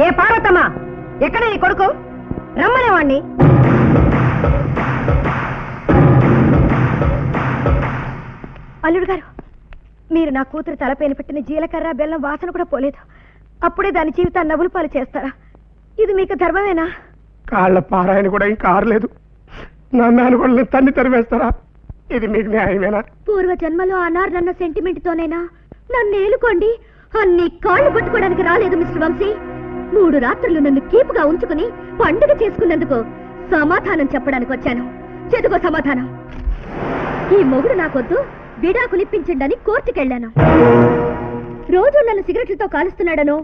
ఏ పార్వతమ్మా? ఎక్కడ నీ కొడుకు? రమ్మనే వాణ్ణి. అల్లుడు గారు మీరు నా కూతురు తలపైన పెట్టిన జీలకర్ర బెల్లం వాసన కూడా పోలేదు. అప్పుడే దాని జీవితాన్ని నవ్వులు పాలు చేస్తారా? ఇది మీకు ధర్మమేనా? కాళ్ళ పారాయణ కూడా ఇంకా ఆరలేదు. నా మేనగోళ్ళని తన్ని తరివేస్తారా ఇది మీకు న్యాయమేనా? పూర్వ జన్మలో అనార్నన్న సెంటిమెంట్ తోనైనా? నన్ను ఏలుకోండి. అన్ని కాళ్ళు పట్టుకోవడానికి రాలేదు మిస్టర్ వంశీ. మూడు రాత్రులు నన్ను కీపుగా ఉంచుకుని పండుగ చేసుకున్నందుకు సమాధానం చెప్పడానికి వచ్చాను. చెదుగో సమాధానం. ఈ మొగుడు నాకొద్దు విడాకులిప్పించండి కోర్టుకెళ్ళాను. రోజు నన్ను సిగరెట్లతో కాలుస్తున్నాడను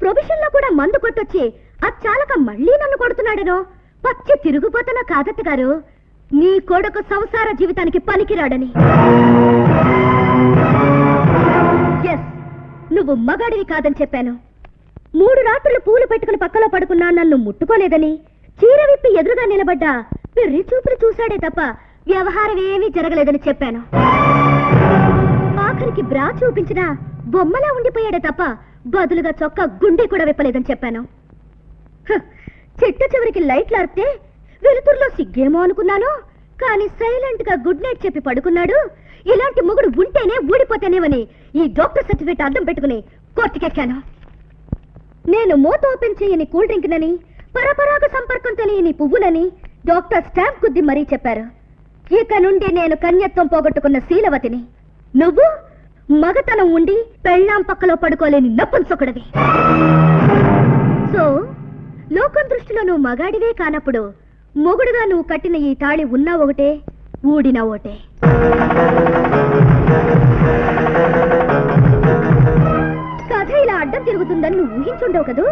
ప్రొఫెషన్లో కూడా మందు కొట్టొచ్చి అచ్చాలక మళ్ళీ నన్ను కొడుతున్నాడనో పచ్చి తిరుగుపోతున్న కాదత్త గారు నీ కొడుకు సంసార జీవితానికి పనికిరాడని. ఎస్ నువ్వు మగాడివి కాదని చెప్పాను. మూడు రాత్రులు పూలు పెట్టుకుని పక్కలో పడుకున్నా నన్ను ముట్టుకోలేదని చీర విప్పి ఎదురుగా నిలబడ్డా పెర్రి చూపులు చూశాడే తప్ప వ్యవహారం ఏమీ జరగలేదని చెప్పాను. ఆఖరికి బ్రా చూపించినా బొమ్మలా ఉండిపోయాడే తప్ప బదులుగా చొక్కా గుండె కూడా విప్పలేదని చెప్పాను. హ, చివరికి లైట్లు అరిపితే వెలుతురులో సిగ్గేమో అనుకున్నాను. కానీ సైలెంట్గా గుడ్ నైట్ చెప్పి పడుకున్నాడు. ఇలాంటి మొగుడు ఉంటేనే ఊడిపోతేనేమని ఈ డాక్టర్ సర్టిఫికేట్ అర్థం పెట్టుకుని కోర్టుకెక్కాను. నేను మూత ఓపెన్ చేయని కూల్ డ్రింక్ నని పరపరాగ సంపర్కం తెలియని పువ్వులని డాక్టర్ స్టాంప్ కుద్ది మరీ చెప్పారు. ఇక నుండి నేను కన్యత్వం పోగొట్టుకున్న శీలవతిని. నువ్వు మగతనం ఉండి పెళ్ళాం పక్కలో పడుకోలేని నపుంసకుడివి సో లోకం దృష్టిలో నువ్వు మగాడివే కానప్పుడు మొగుడుగా నువ్వు కట్టిన ఈ తాళి ఉన్నా ఒకటే ఊడినా ఒకటే. అడ్డం నువ్వు ఊహించుండవు కదూ?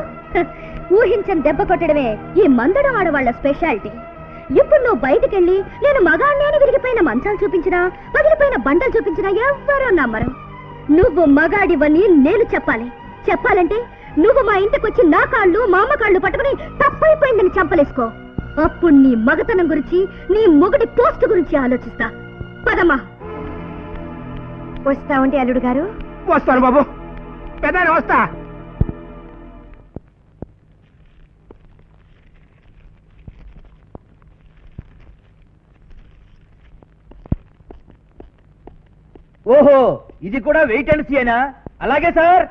ఊహించని దెబ్బ కొట్టడమే ఈ మందడం ఆడవాళ్ళ స్పెషాలిటీ. ఇప్పుడు నువ్వు బయటికెళ్ళి నేను మగాడిని విరిగిపోయిన మంచాలు చూపించినా పగిలిపోయిన బండలు చూపించినా ఎవ్వరూ నమ్మరు. నువ్వు మగాడివని నేను చెప్పాలి. చెప్పాలంటే నువ్వు మా ఇంటికి వచ్చి నా కాళ్ళు మా అమ్మ కాళ్ళు పట్టుకుని తప్పైపోయిందని చంపలేసుకో. అప్పుడు నీ మగతనం గురించి నీ మొగుడి పోస్ట్ గురించి ఆలోచిస్తా. పదమ్మా. వస్తా ఉంటే అల్లుడు గారు? వస్తాను బాబు. పెద్ద వస్తా. ఓహో ఇది కూడా వెయిట్ అండ్ సీనా అలాగే సార్.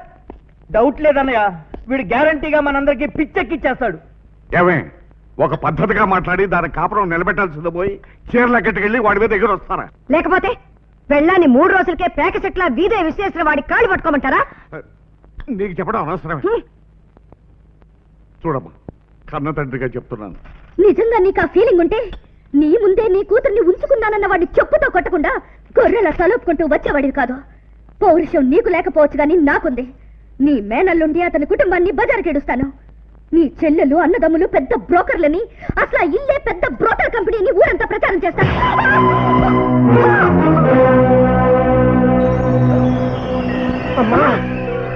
డౌట్ లేదన్నయ్య. వీడు గ్యారంటీగా మనందరికి పిచ్చెక్కిచ్చేస్తాడు. ఏమే ఒక పద్ధతిగా మాట్లాడి దాని కాపురం నిలబెట్టాల్సింది పోయి చీరల గట్టుకెళ్ళి వాడి మీద దగ్గర వస్తారా లేకపోతే పెళ్ళాన్ని మూడు రోజులకే పేక చెట్ల వీధే విశ్వేశ్వర వాడి కాళ్ళు పట్టుకోమంటారా? నీకు చెప్పడం అనవసరమే. హ్మ్. చూడమ్మా కన్న తండ్రిగా చెప్తున్నాను. నిజంగా నీకు ఆ ఫీలింగ్ ఉంటే నీ ముందే నీ కూతుర్ని ఉంచుకున్నానన్న వాడిని చెప్పుతో కొట్టకుండా గొర్రెల తలుపుకుంటూ వచ్చేవాడివి కాదు. పౌరుషం నీకు లేకపోవచ్చు గాని నాకుంది. నీ మేనల్లుండి అతని కుటుంబాన్ని బజారుకెడుస్తాను నీ చెల్లెలు అన్నదమ్ములు పెద్ద బ్రోకర్లని అసలు ఇల్లే పెద్ద బ్రోకర్ కంపెనీని ఊరంతా ప్రచారం చేస్తాను అమ్మా!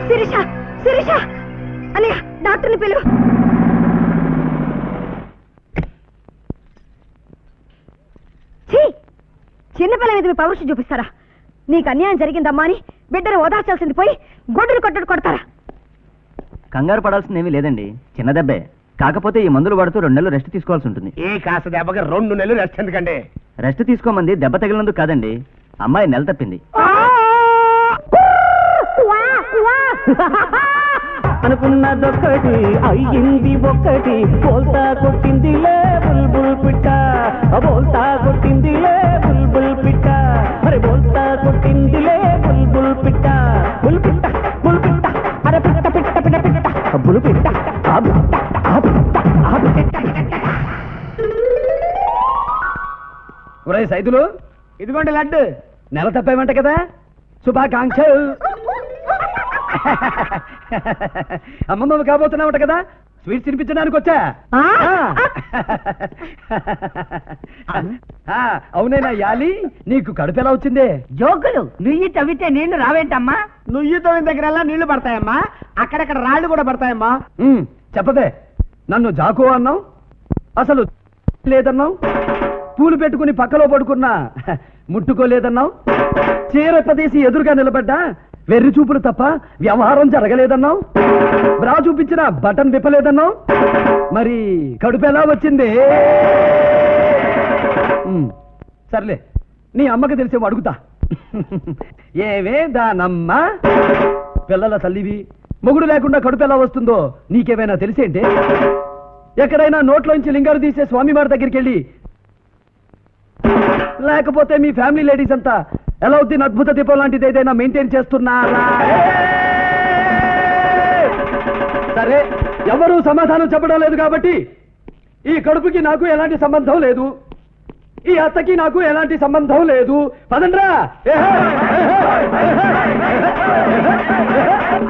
శిరీష! శిరీష! అని డాక్టర్ని పిలువు చిన్నపిల్ల మీద మీ పౌరుషం చూపిస్తారా? నీకు అన్యాయం జరిగిందమ్మా అని బిడ్డను ఓదార్చాల్సింది పోయి గొడ్డులు కొట్టడు కొడతారా? కంగారు పడాల్సింది ఏమీ లేదండి. చిన్న దెబ్బే. కాకపోతే ఈ మందులు వాడుతూ రెండు నెలలు రెస్ట్ తీసుకోవాల్సి ఉంటుంది. ఈ కాస్త దెబ్బకి రెండు నెలలు రెస్ట్ ఎందుకండి? రెస్ట్ తీసుకోమంది దెబ్బ తగిలినందుకు కాదండి. అమ్మాయి నెల తప్పింది. అనుకున్నదొక్కటి అయ్యింది ఒక్కటి. బోల్తా కొట్టిందిలే బుల్బుల్ పిట్ట. బోల్తా కొట్టిందిలే బుల్బుల్ పిట్ట బోల్తా కొట్టిందిలే బుల్బుల్ పిట్ట. బుల్ పిట్ట బుల్ పిట్ట. అరే పిట్ట పిట్ట పిట్ట పిట్ట. బుల్ పిట్ట ఆ పిట్ట ఆ పిట్ట ఆ పిట్ట. ఒరే సైదులు ఇదిగోండి లడ్డు. నెల తప్పేమంట కదా? శుభాకాంక్షలు. అమ్మమ్మ కాబోతున్నావుట కదా? స్వీట్స్ తినిపించడానికి వచ్చా? ఆ? ఆ, అవునేనా యాలి? నీకు కడుపు ఎలా వచ్చిందే? జోకులు. నుయ్యి తవ్వితే నీళ్ళు రావేంటమ్మా? నుయ్యి తోయిన దగ్గర నీళ్ళు పడతాయమ్మా. అక్కడక్కడ రాళ్ళు కూడా పడతాయమ్మా. చెప్పదే. నన్ను జాకు అన్నావు? అసలు లేదన్నావు? పూలు పెట్టుకుని పక్కలో పడుకున్నా? ముట్టుకోలేదన్నావు? చీర పదేసి ఎదురుగా నిలబడ్డా? వెర్రి చూపులు తప్ప వ్యవహారం జరగలేదన్నావు? బ్రా చూపించిన బటన్ విప్పలేదన్నావు? మరి కడుపు ఎలా వచ్చింది? సర్లే నీ అమ్మకి తెలిసేమో అడుగుతా. ఏవే దానమ్మ పిల్లల తల్లివి మొగుడు లేకుండా కడుపు ఎలా వస్తుందో నీకేమైనా తెలిసేంటే ఎక్కడైనా నోట్లోంచి లింగాలు తీసే స్వామి వారి దగ్గరికి వెళ్ళి లేకపోతే మీ ఫ్యామిలీ లేడీస్ అంతా ఎలా అవుతుంది అద్భుత దీపం లాంటిది ఏదైనా మెయింటైన్ చేస్తున్నారా? సరే ఎవరు సమాధానం చెప్పడం లేదు కాబట్టి ఈ కడుపుకి నాకు ఎలాంటి సంబంధం లేదు. ఈ అత్తకి నాకు ఎలాంటి సంబంధం లేదు. పదండ్రా!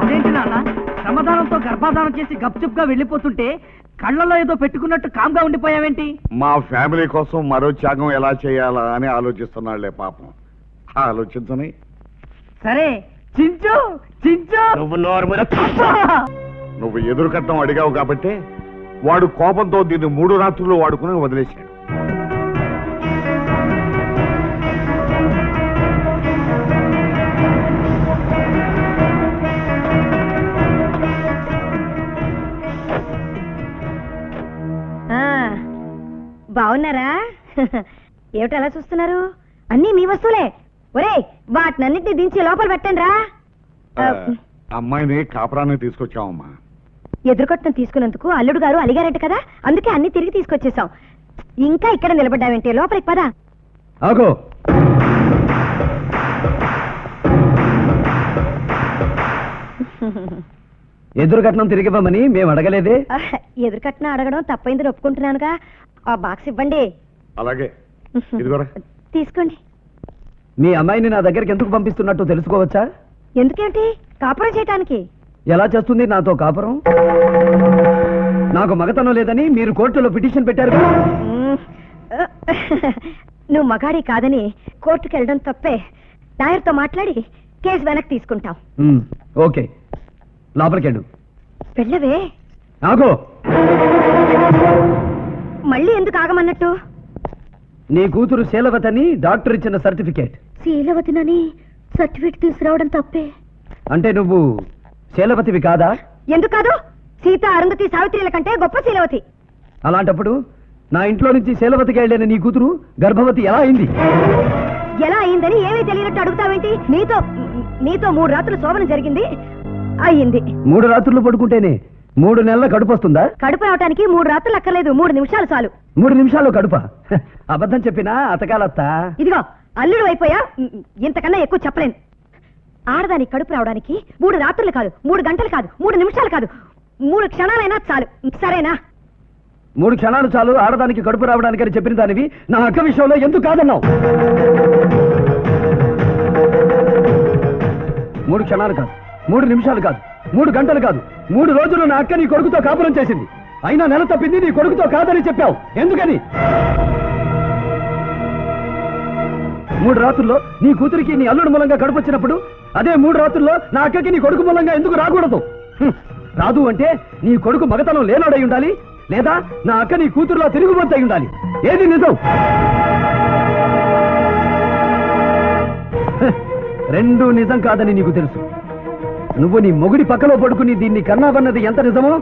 అదేంటి నాన్న? శ్రమదానంతో గర్భాధానం చేసి గప్చుప్గా వెళ్ళిపోతుంటే కళ్ళలో ఏదో పెట్టుకున్నట్టు కామ్గా ఉండిపోయావేంటి? మా ఫ్యామిలీ కోసం మరో త్యాగం ఎలా చేయాలా అని ఆలోచిస్తున్నాళ్ళే పాపం. ఆలోచించని. సరే చించు చించు. నువ్వు నోరు మీద నువ్వు ఎదురు కట్టం అడిగావు కాబట్టి వాడు కోపంతో దీన్ని మూడు రాత్రులు వాడుకుని వదిలేశాడు. ఆ, బాగున్నారా ఏమిటి అలా చూస్తున్నారు? అన్నీ మీ వస్తువులే. ఒరేయ్ వాటినన్నిటిని దించి లోపల పెట్టండి రా అమ్మాయిని కాపురాన్ని తీసుకొచ్చావమ్మా. ఎదురుకొట్టం తీసుకున్నందుకు అల్లుడు గారు అలిగారట కదా? అందుకే అన్ని తిరిగి తీసుకొచ్చేసాం ఇంకా ఇక్కడ నిలబడ్డావేంటి? లోపలికి పదా. ఆగో. ఎదురు కట్నం తిరిగివ్వమని మేము అడగలేదే? ఎదురుకట్న అడగడం తప్పైందని ఒప్పుకుంటున్నానుగా. ఆ బాక్స్ ఇవ్వండి. అలాగే. ఇదిగోరా. తీసుకోండి. మీ అమ్మాయిని నా దగ్గరికి ఎందుకు పంపిస్తున్నట్టు తెలుసుకోవచ్చా? ఎందుకేంటి? కాపురం చేయటానికి. ఎలా చేస్తుంది నాతో కాపురం? నాకు మగతనం లేదని మీరు కోర్టులో పిటిషన్ పెట్టారు. నువ్వు మగాడి కాదని కోర్టుకు వెళ్ళడం తప్పే. లాయర్తో మాట్లాడి కేసు వెనక్కి తీసుకుంటాం. ఓకే. లోపలికెళ్ళు. వెళ్ళవే. ఆగో. మళ్ళీ ఎందుకు ఆగమన్నట్టు? నీ కూతురు శీలవతని డాక్టర్ ఇచ్చిన సర్టిఫికేట్. శీలవతినని సర్టిఫికేట్ తీసుకురావడం తప్పే. అంటే నువ్వు శీలవతివి కాదా? ఎందుకు కాదు సీత అరుంధతి సావిత్రిల కంటే గొప్ప శీలవతి. అలాంటప్పుడు నా ఇంట్లో నుంచి శీలవతికి వెళ్ళిన నీ కూతురు గర్భవతి ఎలా అయింది? ఎలా అయిందని ఏమీ తెలియనట్టు అడుగుతావేంటి? నీతో నీతో మూడు రాత్రులు శోభన జరిగింది. అయ్యింది. మూడు రాత్రులు పడుకుంటేనే మూడు నెలల కడుపు వస్తుందా కడుపు రావటానికి మూడు రాత్రులు అక్కర్లేదు మూడు నిమిషాలు చాలు. మూడు నిమిషాలు కడుప? అబద్ధం చెప్పినా అతకాలత్తా? ఇదిగో అల్లుడు అయిపోయా? ఇంతకన్నా ఎక్కువ చెప్పలేను. ఆడదానికి కడుపు రావడానికి మూడు రాత్రులు కాదు మూడు గంటలు కాదు మూడు నిమిషాలు కాదు మూడు క్షణాలైనా చాలు. సరేనా? మూడు క్షణాలు చాలు ఆడదానికి కడుపు రావడానికి అని చెప్పిన దానివి నా అక్క విషయంలో ఎందుకు కాదన్నావు? మూడు క్షణాలు కాదు మూడు నిమిషాలు కాదు. మూడు గంటలు కాదు. మూడు రోజులు నా అక్క నీ కొడుకుతో కాపురం చేసింది. అయినా నెల తప్పింది నీ కొడుకుతో కాదని చెప్పావు. ఎందుకని? మూడు రాత్రుల్లో నీ కూతురికి నీ అల్లుడు మూలంగా గడపొచ్చినప్పుడు వచ్చినప్పుడు అదే మూడు రాత్రుల్లో నా అక్కకి నీ కొడుకు మూలంగా ఎందుకు రాకూడదు? రాదు అంటే నీ కొడుకు మగతనం లేనాడై ఉండాలి లేదా నా అక్క నీ కూతురులో తిరుగుబోతై ఉండాలి? ఏది నిజం? రెండు రెండూ నిజం కాదని నీకు తెలుసు. నువ్వు నీ మొగుడి పక్కలో పడుకుని దీన్ని కన్నావన్నది ఎంత నిజమో?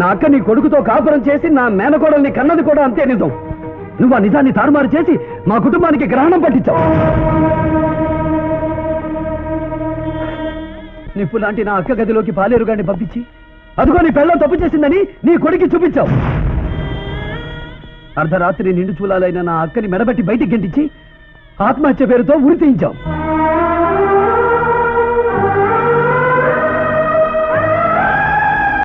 నా అక్క నీ కొడుకుతో కాపురం చేసి నా మేనకోడల్ని కన్నది కూడా అంతే నిజం. నువ్వు ఆ నిజాన్ని తారుమారు చేసి మా కుటుంబానికి గ్రహణం పట్టించావు. నిప్పు లాంటి నా అక్క గదిలోకి పాలేరుగాన్ని పంపించి అదిగో నీ పెళ్ళం తప్పు చేసిందని నీ కొడుకి చూపించావు. అర్ధరాత్రి నిండు చూలాలైన నా అక్కని మెడబెట్టి బయటికి గెంటించి ఆత్మహత్య పేరుతో ఉరి తీయించావు.